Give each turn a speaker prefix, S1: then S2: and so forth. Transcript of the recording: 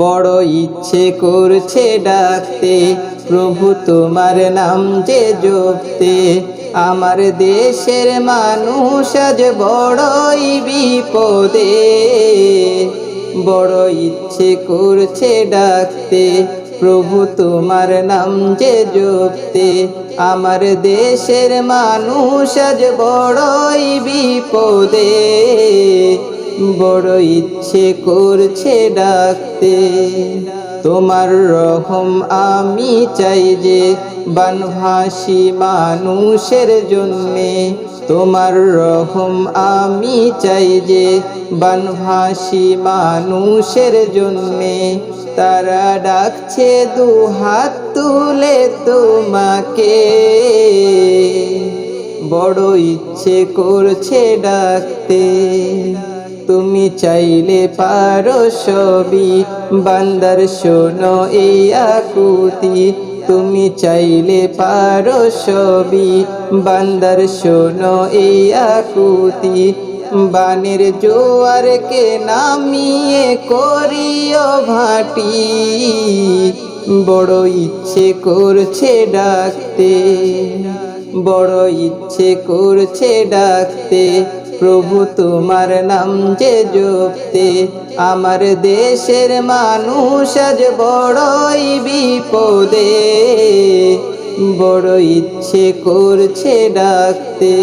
S1: বড় ইচ্ছে করছে ডাকতে। প্রভু তোমার নাম যে জপতে। আমার দেশের মানুষ আজ বড়ই বিপদে। বড় ইচ্ছে করছে ডাকতে। প্রভু তোমার নাম যে জপতে। আমার দেশের মানুষ আজ বড়ই বিপদে। বড় ইচ্ছে করছে ডাকতে। তোমার রহম আমি চাই যে বানভাসী মানুষের জন্যে। তোমার রহম আমি চাই যে বানভাসী মানুষের জন্যে। তারা ডাকছে দু হাত তুলে তোমাকে। বড় ইচ্ছে করছে ডাকতে। তুমি চাইলে পারো সবই। বান্দার শোনো এই আকুতি। তুমি চাইলে পারো সবই। বান্দার শোনো এই আকুতি। বানের জোয়ারকে নামিয়ে করিও ভাটি। বড় ইচ্ছে করছে ডাকতে। বড় ইচ্ছে করছে ডাকতে। প্রভু তোমার নাম যে জপতে। আমার দেশের মানুষ আজ বড়ই বিপদে। বড় ইচ্ছে করছে ডাকতে।